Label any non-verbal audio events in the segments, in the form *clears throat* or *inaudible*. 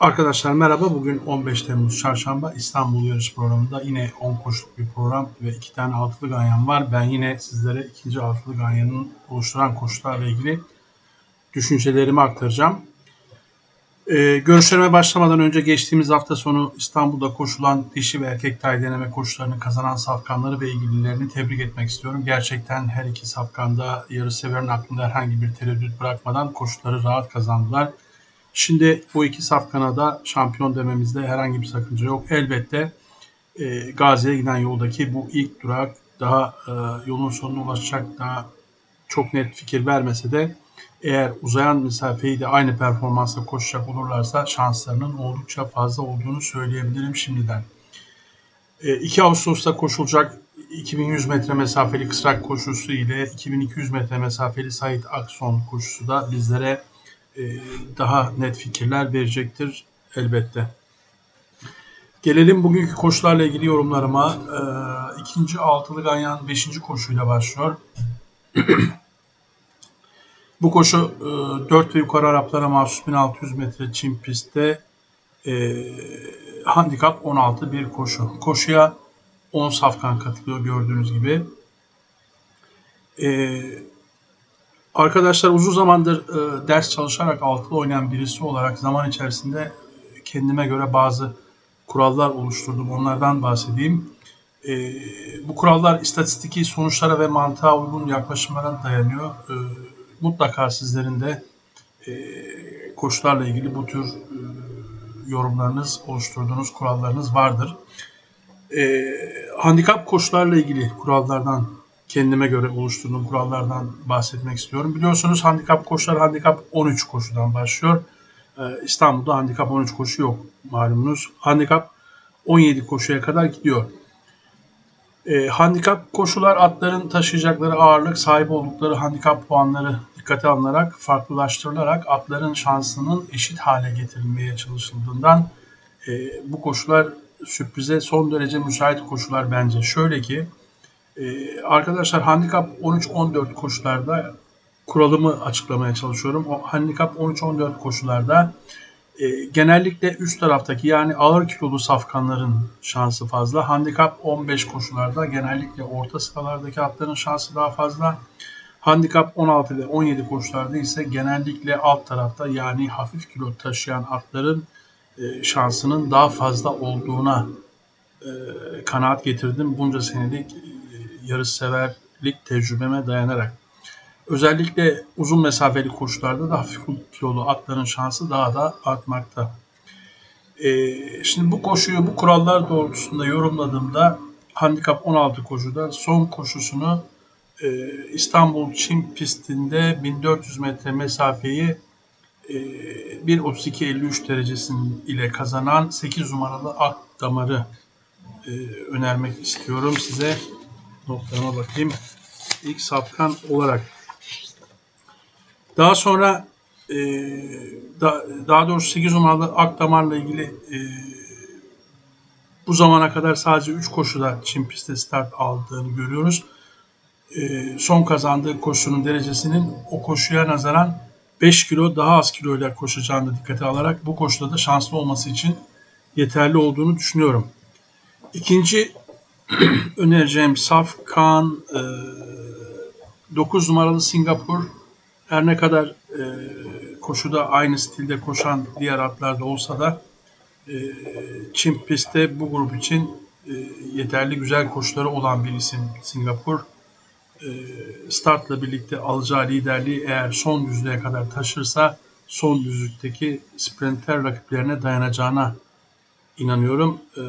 Arkadaşlar merhaba. Bugün 15 Temmuz Çarşamba İstanbul yarış programında yine 10 koşuluk bir program ve 2 tane altılı ganyan var. Ben yine sizlere ikinci altılı ganyanın oluşturan koşullarla ilgili düşüncelerimi aktaracağım. Ee, görüşlerime başlamadan önce geçtiğimiz hafta sonu İstanbul'da koşulan dişi ve erkek tay deneme koşularını kazanan safkanları ve ilgililerini tebrik etmek istiyorum. Gerçekten her iki safkanda yarış severin aklında herhangi bir tereddüt bırakmadan koşuları rahat kazandılar. Şimdi bu iki safkana da şampiyon dememizde herhangi bir sakınca yok. Elbette e, Gazi'ye giden yoldaki bu ilk durak daha e, yolun sonuna ulaşacak daha çok net fikir vermese de eğer uzayan mesafeyi de aynı performansla koşacak olurlarsa şanslarının oldukça fazla olduğunu söyleyebilirim şimdiden. E, 2 Ağustos'ta koşulacak 2100 metre mesafeli kısrak koşusu ile 2200 metre mesafeli Sait Akson koşusu da bizlere daha net fikirler verecektir elbette. Gelelim bugünkü koşularla ilgili yorumlarıma. E, ikinci altılı ganyan beşinci koşuyla başlıyor. *clears throat* Bu koşu e, 4 ve yukarı Araplara mahsus 1600 metre çim pistte e, handikap 16 bir koşu. Koşuya 10 safkan katılıyor gördüğünüz gibi. E, Arkadaşlar uzun zamandır e, ders çalışarak altılı oynayan birisi olarak zaman içerisinde kendime göre bazı kurallar oluşturdum. Onlardan bahsedeyim. E, bu kurallar istatistiki sonuçlara ve mantığa uygun yaklaşımlara dayanıyor. E, mutlaka sizlerin de e, koşularla ilgili bu tür e, yorumlarınız, oluşturduğunuz kurallarınız vardır. E, handikap koşularla ilgili kurallardan kendime göre oluşturduğum kurallardan bahsetmek istiyorum. Biliyorsunuz handikap koşular handikap 13 koşudan başlıyor. Ee, İstanbul'da handikap 13 koşu yok malumunuz. Handikap 17 koşuya kadar gidiyor. Ee, handikap koşular atların taşıyacakları ağırlık, sahip oldukları handikap puanları dikkate alınarak, farklılaştırılarak atların şansının eşit hale getirilmeye çalışıldığından e, bu koşular sürprize son derece müsait koşular bence. Şöyle ki ee, arkadaşlar handikap 13-14 koşularda kuralımı açıklamaya çalışıyorum. O handikap 13-14 koşularda e, genellikle üst taraftaki yani ağır kilolu safkanların şansı fazla. Handikap 15 koşularda genellikle orta sıralardaki atların şansı daha fazla. Handikap 16 ve 17 koşularda ise genellikle alt tarafta yani hafif kilo taşıyan atların e, şansının daha fazla olduğuna e, kanaat getirdim. Bunca senelik yarışseverlik tecrübeme dayanarak. Özellikle uzun mesafeli koşularda da hafif kilolu atların şansı daha da artmakta. Ee, şimdi bu koşuyu bu kurallar doğrultusunda yorumladığımda handikap 16 koşuda son koşusunu e, İstanbul Çin pistinde 1400 metre mesafeyi e, 1.32.53 derecesinin ile kazanan 8 numaralı ak damarı e, önermek istiyorum size notlarıma bakayım. İlk safkan olarak. Daha sonra e, da, daha doğrusu 8 numaralı Akdamar'la ilgili e, bu zamana kadar sadece 3 koşuda Çin pistte start aldığını görüyoruz. E, son kazandığı koşunun derecesinin o koşuya nazaran 5 kilo daha az kiloyla koşacağını dikkate alarak bu koşuda da şanslı olması için yeterli olduğunu düşünüyorum. İkinci *clears throat* önereceğim Safkan e, 9 numaralı Singapur her ne kadar e, koşuda aynı stilde koşan diğer atlarda olsa da e, Çin pistte bu grup için e, yeterli güzel koşuları olan bir isim Singapur. E, startla birlikte alacağı liderliği eğer son düzlüğe kadar taşırsa son düzlükteki sprinter rakiplerine dayanacağına inanıyorum. E,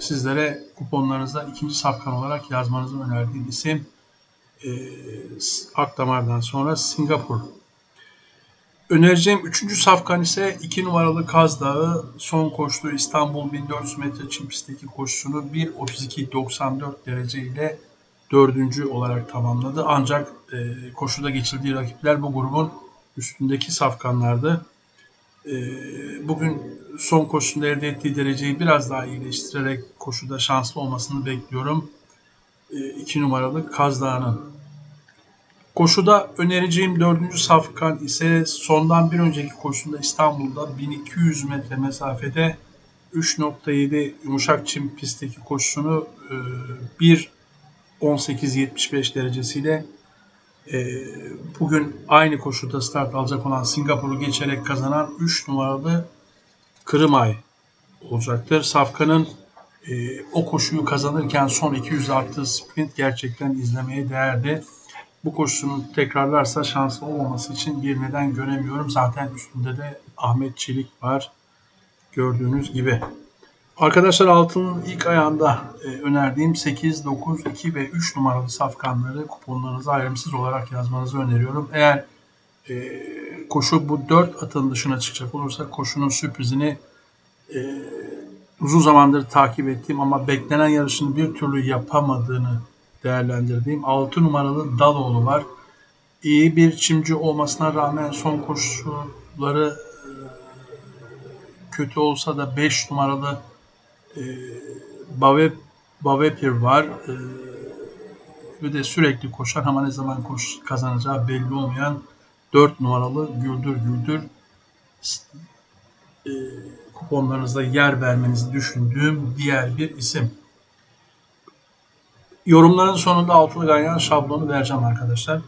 sizlere kuponlarınızda ikinci safkan olarak yazmanızı önerdiğim isim e, Akdamar'dan sonra Singapur. Önereceğim üçüncü safkan ise 2 numaralı Kaz Dağı son koştuğu İstanbul 1400 metre çim pistteki koşusunu 1.32.94 derece ile dördüncü olarak tamamladı. Ancak e, koşuda geçildiği rakipler bu grubun üstündeki safkanlardı. E, bugün son koşusunda elde ettiği dereceyi biraz daha iyileştirerek koşuda şanslı olmasını bekliyorum. 2 e, numaralı Kaz Dağı'nın. Koşuda önereceğim dördüncü safkan ise sondan bir önceki koşusunda İstanbul'da 1200 metre mesafede 3.7 yumuşak çim pistteki koşusunu e, 1.18.75 derecesiyle e, bugün aynı koşuda start alacak olan Singapur'u geçerek kazanan 3 numaralı Kırımay olacaktır. Safkan'ın e, o koşuyu kazanırken son 200 attığı sprint gerçekten izlemeye değerdi. Bu koşusunu tekrarlarsa şanslı olmaması için bir neden göremiyorum. Zaten üstünde de Ahmet Çelik var gördüğünüz gibi. Arkadaşlar altının ilk ayağında e, önerdiğim 8, 9, 2 ve 3 numaralı safkanları kuponlarınıza ayrımsız olarak yazmanızı öneriyorum. Eğer e, koşu bu 4 atın dışına çıkacak olursa koşunun sürprizini e, uzun zamandır takip ettiğim ama beklenen yarışını bir türlü yapamadığını değerlendirdiğim 6 numaralı Daloğlu var. İyi bir çimci olmasına rağmen son koşuları e, kötü olsa da 5 numaralı e, Bave, Bavepir var. E, ve de sürekli koşar ama ne zaman koş kazanacağı belli olmayan 4 numaralı Güldür Güldür e, kuponlarınızda yer vermenizi düşündüğüm diğer bir isim. Yorumların sonunda altılı ganyan şablonu vereceğim arkadaşlar.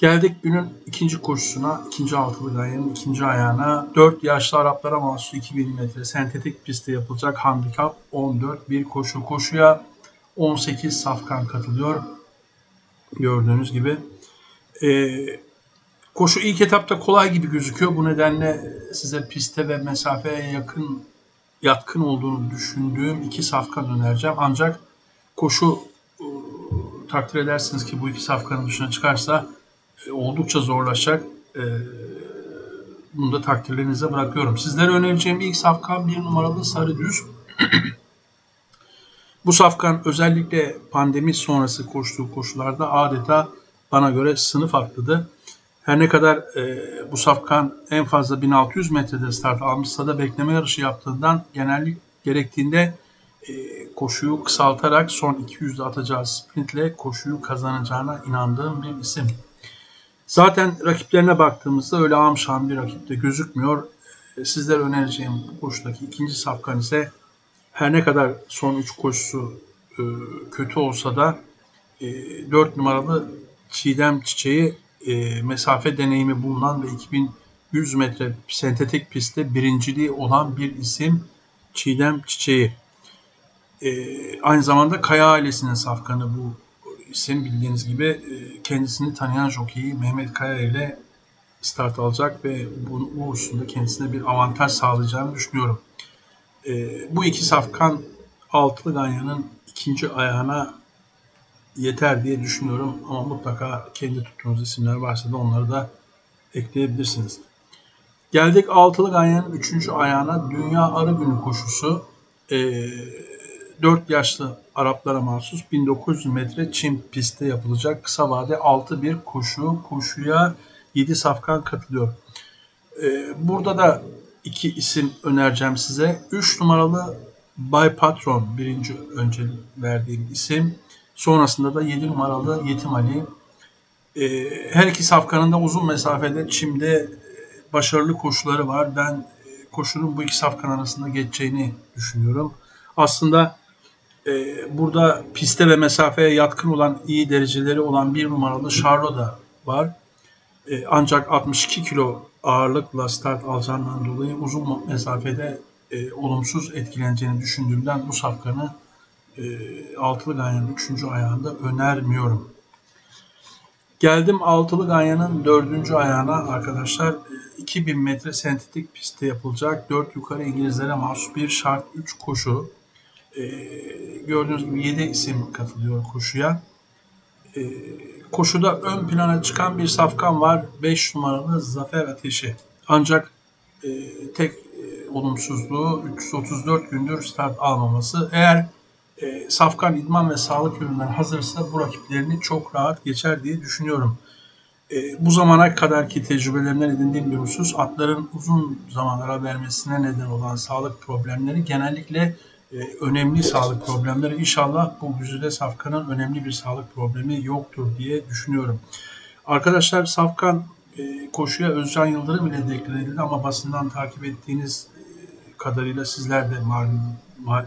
Geldik günün ikinci koşusuna, ikinci altılı ganyanın ikinci ayağına. 4 yaşlı Araplara mahsus 2000 metre sentetik pistte yapılacak handikap 14 bir koşu. Koşuya 18 safkan katılıyor. Gördüğünüz gibi. Ee, koşu ilk etapta kolay gibi gözüküyor. Bu nedenle size piste ve mesafeye yakın yatkın olduğunu düşündüğüm iki safkan önereceğim. Ancak koşu e, takdir edersiniz ki bu iki safkanın dışına çıkarsa oldukça zorlaşacak. E, bunu da takdirlerinize bırakıyorum. Sizlere önereceğim ilk safkan bir numaralı Sarı Düz. *clears throat* bu safkan özellikle pandemi sonrası koştuğu koşularda adeta bana göre sınıf atladı. Her ne kadar e, bu safkan en fazla 1600 metrede start almışsa da bekleme yarışı yaptığından genellik gerektiğinde e, koşuyu kısaltarak son 200'de atacağı sprintle koşuyu kazanacağına inandığım bir isim. Zaten rakiplerine baktığımızda öyle amşan bir rakip de gözükmüyor. E, sizlere önereceğim bu koşudaki ikinci safkan ise her ne kadar son 3 koşusu e, kötü olsa da e, 4 numaralı Çiğdem Çiçeği e, mesafe deneyimi bulunan ve 2100 metre sentetik pistte birinciliği olan bir isim Çiğdem Çiçeği. E, aynı zamanda Kaya ailesinin safkanı bu isim bildiğiniz gibi e, kendisini tanıyan jokeyi Mehmet Kaya ile start alacak ve bu, bu hususunda kendisine bir avantaj sağlayacağını düşünüyorum. E, bu iki safkan altılı ganyanın ikinci ayağına yeter diye düşünüyorum ama mutlaka kendi tuttuğunuz isimler varsa da onları da ekleyebilirsiniz. Geldik altılı ganyanın üçüncü ayağına Dünya Arı Günü koşusu. E, 4 yaşlı Araplara mahsus 1900 metre çim pistte yapılacak kısa vade 6 bir koşu. Koşuya 7 safkan katılıyor. Ee, burada da iki isim önereceğim size. 3 numaralı Bay Patron birinci önce verdiğim isim. Sonrasında da 7 numaralı Yetim Ali. Ee, her iki safkanın da uzun mesafede çimde başarılı koşuları var. Ben e, koşunun bu iki safkan arasında geçeceğini düşünüyorum. Aslında e, burada piste ve mesafeye yatkın olan iyi dereceleri olan bir numaralı Charlo da var. E, ancak 62 kilo ağırlıkla start alacağından dolayı uzun mesafede e, olumsuz etkileneceğini düşündüğümden bu safkanı e, altılı ganyanın 3. ayağında önermiyorum. Geldim altılı ganyanın 4. ayağına arkadaşlar. 2000 e, metre sentetik pistte yapılacak 4 yukarı İngilizlere mahsus bir şart 3 koşu. E, gördüğünüz gibi 7 isim katılıyor koşuya. E, koşuda ön plana çıkan bir safkan var. 5 numaralı Zafer Ateşi. Ancak e, tek e, olumsuzluğu 334 gündür start almaması. Eğer e, Safkan idman ve sağlık ürünleri hazırsa bu rakiplerini çok rahat geçer diye düşünüyorum. E, bu zamana kadarki tecrübelerinden edindiğim bir husus atların uzun zaman ara vermesine neden olan sağlık problemleri genellikle önemli sağlık problemleri. İnşallah bu Güzide Safkan'ın önemli bir sağlık problemi yoktur diye düşünüyorum. Arkadaşlar Safkan e, koşuya Özcan Yıldırım ile deklar edildi ama basından takip ettiğiniz e, kadarıyla sizler de malum,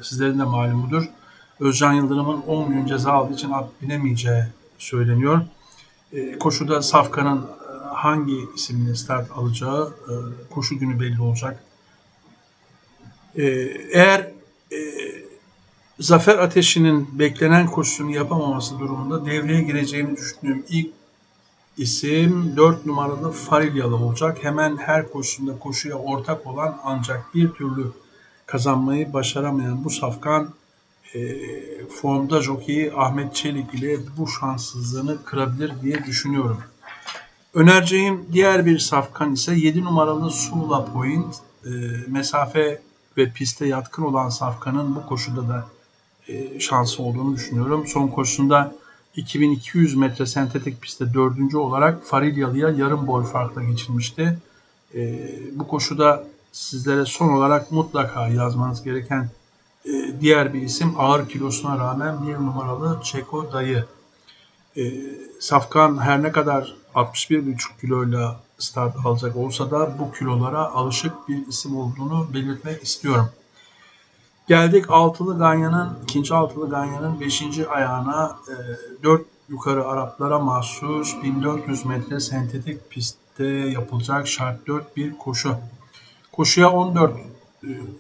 sizlerin de malumudur. Özcan Yıldırım'ın 10 gün ceza aldığı için at binemeyeceği söyleniyor. E, koşuda Safkan'ın hangi isimle start alacağı koşu günü belli olacak. Eğer Zafer Ateşi'nin beklenen koşusunu yapamaması durumunda devreye gireceğini düşündüğüm ilk isim 4 numaralı Farilyalı olacak. Hemen her koşusunda koşuya ortak olan ancak bir türlü kazanmayı başaramayan bu safkan e, formda jokeyi Ahmet Çelik ile bu şanssızlığını kırabilir diye düşünüyorum. Önereceğim diğer bir safkan ise 7 numaralı Sula Point. E, mesafe ve piste yatkın olan safkanın bu koşuda da e, şansı olduğunu düşünüyorum. Son koşusunda 2200 metre sentetik pistte dördüncü olarak Farilyalı'ya yarım boy farkla geçilmişti. E, bu koşuda sizlere son olarak mutlaka yazmanız gereken e, diğer bir isim ağır kilosuna rağmen bir numaralı Çeko Dayı. E, Safkan her ne kadar 61,5 kiloyla start alacak olsa da bu kilolara alışık bir isim olduğunu belirtmek istiyorum. Geldik altılı ganyanın, ikinci altılı ganyanın beşinci ayağına e, 4 yukarı Araplara mahsus 1400 metre sentetik pistte yapılacak şart 4 bir koşu. Koşuya 14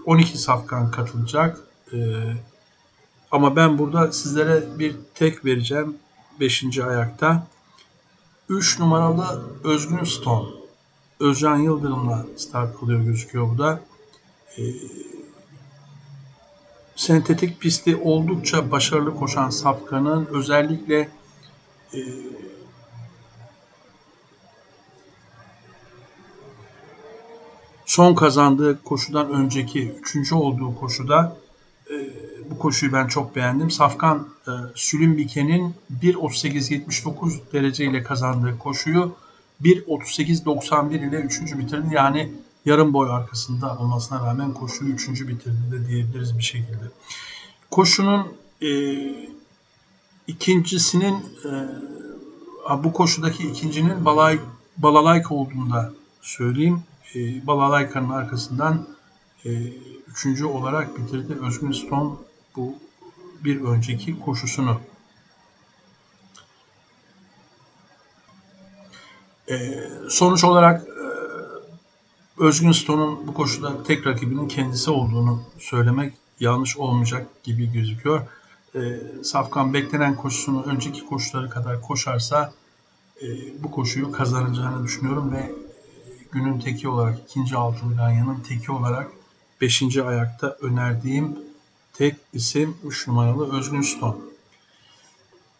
12 e, safkan katılacak. E, ama ben burada sizlere bir tek vereceğim 5. ayakta. 3 numaralı Özgün Stone. Özcan Yıldırım'la start alıyor gözüküyor bu da. E, sentetik pisti oldukça başarılı koşan Safkan'ın özellikle e, son kazandığı koşudan önceki üçüncü olduğu koşuda e, bu koşuyu ben çok beğendim. Safkan e, Sülümbike'nin 1.38.79 dereceyle kazandığı koşuyu 1.38.91 ile üçüncü bitirdi. Yani yarım boy arkasında olmasına rağmen koşuyu üçüncü bitirdi de diyebiliriz bir şekilde. Koşunun e, ikincisinin e, bu koşudaki ikincinin Balay, Balalayk olduğunda söyleyeyim. E, Balalayka'nın arkasından e, üçüncü olarak bitirdi Özgün Stone bu bir önceki koşusunu. E, sonuç olarak Özgün Stone'un bu koşuda tek rakibinin kendisi olduğunu söylemek yanlış olmayacak gibi gözüküyor. E, Safkan beklenen koşusunu önceki koşuları kadar koşarsa e, bu koşuyu kazanacağını düşünüyorum ve e, günün teki olarak ikinci altılı ganyanın teki olarak beşinci ayakta önerdiğim tek isim 3 numaralı Özgün Stone.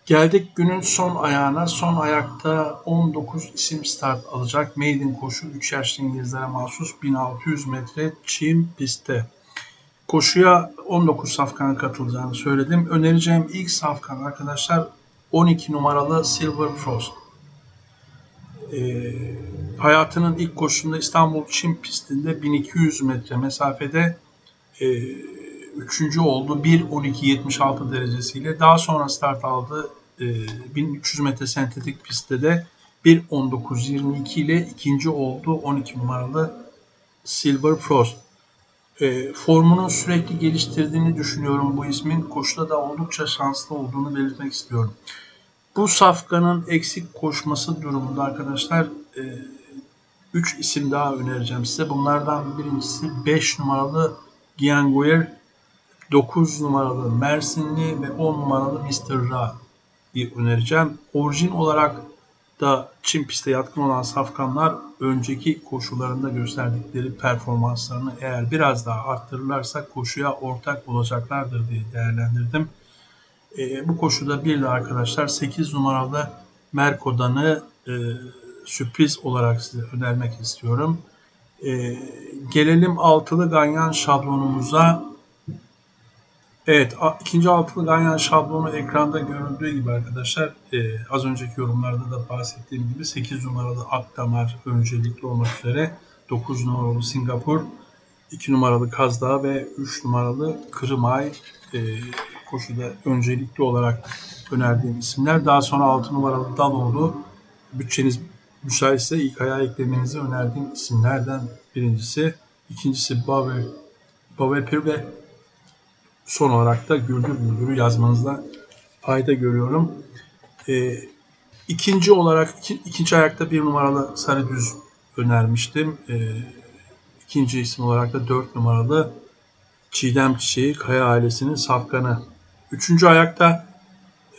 Geldik günün son ayağına. Son ayakta 19 isim start alacak. Maiden koşu 3 yaşlı İngilizlere mahsus 1600 metre çim pistte. Koşuya 19 safkan katılacağını söyledim. Önereceğim ilk safkan arkadaşlar 12 numaralı Silver Frost. Ee, hayatının ilk koşusunda İstanbul Çim pistinde 1200 metre mesafede e, üçüncü oldu. 1.12.76 derecesiyle. Daha sonra start aldı. E, 1300 metre sentetik pistte de 1.19.22 ile ikinci oldu. 12 numaralı Silver Frost. E, formunu sürekli geliştirdiğini düşünüyorum bu ismin. Koşuda da oldukça şanslı olduğunu belirtmek istiyorum. Bu safkanın eksik koşması durumunda arkadaşlar 3 e, isim daha önereceğim size. Bunlardan birincisi 5 numaralı Gianguer 9 numaralı Mersinli ve 10 numaralı Mr. Ra'yı önereceğim. Orijin olarak da Çin piste yatkın olan safkanlar önceki koşularında gösterdikleri performanslarını eğer biraz daha arttırırlarsa koşuya ortak olacaklardır diye değerlendirdim. E, bu koşuda bir de arkadaşlar 8 numaralı Merkodan'ı e, sürpriz olarak size önermek istiyorum. E, gelelim altılı ganyan şablonumuza. Evet, ikinci altılı ganyan şablonu ekranda görüldüğü gibi arkadaşlar e, az önceki yorumlarda da bahsettiğim gibi 8 numaralı Akdamar öncelikli olmak üzere 9 numaralı Singapur 2 numaralı Kazdağ ve 3 numaralı Kırımay e, koşuda öncelikli olarak önerdiğim isimler. Daha sonra 6 numaralı Daloğlu bütçeniz müsaitse ilk ayağa eklemenizi önerdiğim isimlerden birincisi. İkincisi Bavel Pir ve son olarak da Güldür Güldür'ü yazmanızda fayda görüyorum. E, ikinci olarak iki, ikinci ayakta bir numaralı Sarı Düz önermiştim. E, ikinci isim olarak da 4 numaralı Çiğdem Çiçeği Kaya ailesinin safkanı. Üçüncü ayakta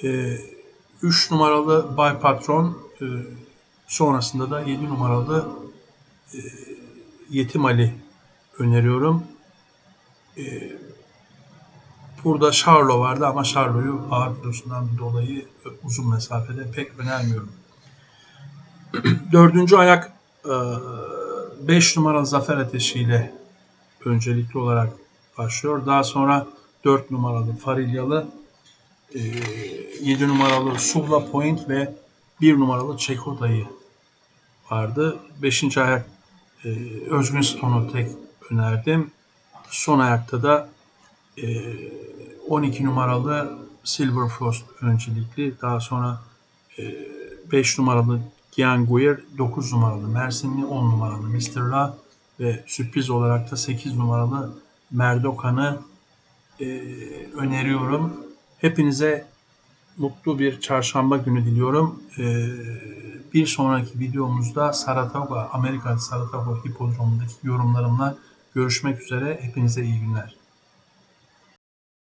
3 e, numaralı Bay Patron e, sonrasında da 7 numaralı e, Yetim Ali öneriyorum. E, burada Charlo vardı ama Charlo'yu ağır kilosundan dolayı uzun mesafede pek önermiyorum. *clears throat* Dördüncü ayak 5 numaralı Zafer Ateşi ile öncelikli olarak başlıyor. Daha sonra 4 numaralı Farilyalı, 7 numaralı Suvla Point ve 1 numaralı Çekoda'yı vardı. 5. ayak Özgün Stone'u tek önerdim. Son ayakta da 12 numaralı Silver Frost öncelikli. Daha sonra 5 numaralı Gian Guyer, 9 numaralı Mersinli, 10 numaralı Mr. La ve sürpriz olarak da 8 numaralı Merdokan'ı e, öneriyorum. Hepinize mutlu bir çarşamba günü diliyorum. E, bir sonraki videomuzda Saratoga, Amerika Saratoga Hipodromu'ndaki yorumlarımla görüşmek üzere. Hepinize iyi günler.